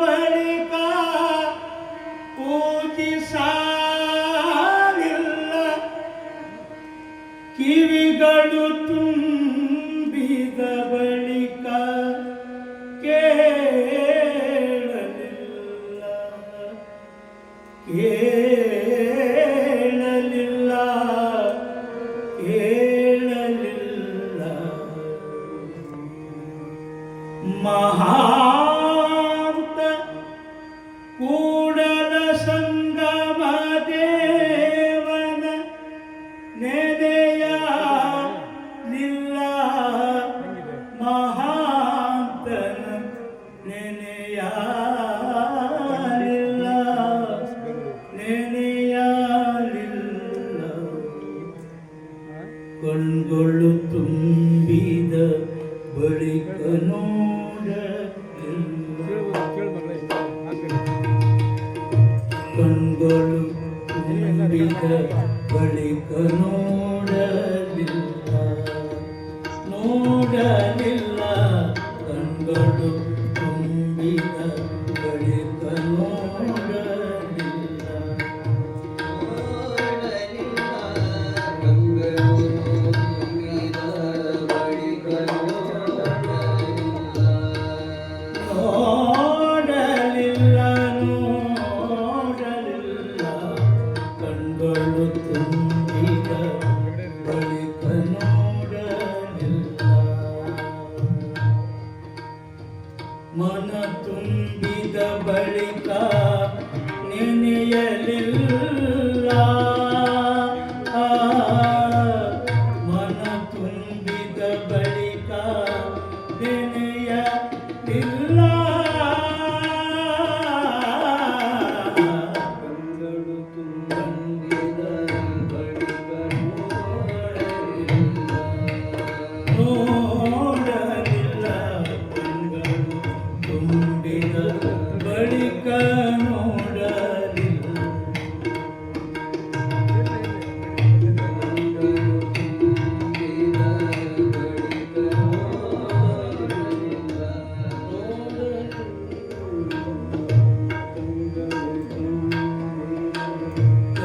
ಬಳಿಕ ಪೂಜಿಸಲಿಲ್ಲ ಕಿವಿಗಳು ಮಹಾಂತ ಕೂಡಲ ಸಂಗಮ ದೇವನ ನೆನೆಯ ನಿಲ್ಲ ಮಹಾಂತನ ನೆನೆಯ ನಿಲ್ಲ ನೆನೆಯ ನಿಲ್ಲ ಬಳಿಕ ನೋಡಲಿಲ್ಲ. ನೋಡಲಿಲ್ಲ ಕಣ್ಗಳು ತುಂಬಿದ ಮನ ತುಂಬಿದ ಬಳಿಕ ನೆನೆಯಲಿಲ್ಲ ಆ, ಮನ ತುಂಬಿದ ಬಳಿಕ ನೆನೆಯಲಿಲ್ಲ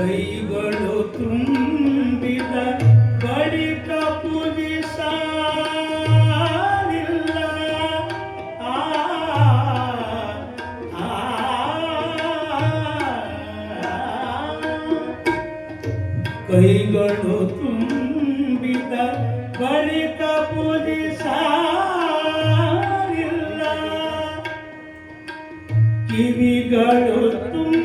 ಕೈಗಳು ತುಂಬಿದ ಬಳಿಕ ಪೂಜಿಸಲಿಲ್ಲ ಕೈಗಳು ತುಂಬಿದ ಬಳಿಕ ಪೂಜಿಸಲಿಲ್ಲ ಕಿವಿಗಳು ತುಂಬ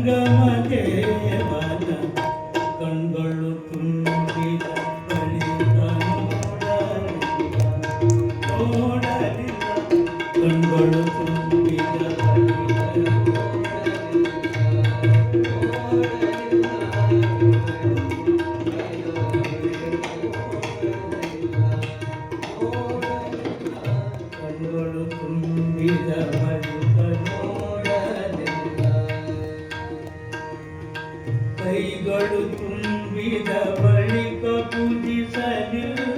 ಸಂಗಮ ಕೇವಲ ಕಣ್ಗಳು ತುಂಬಿದ ಬಳಿತ ನೋಡಲಿಲ್ಲ ನೋಡಲಿ ಕೈಗಳು ತುಂಬಿದ ಬಳಿಕ ಪೂಜಿಸಲಿಲ್ಲ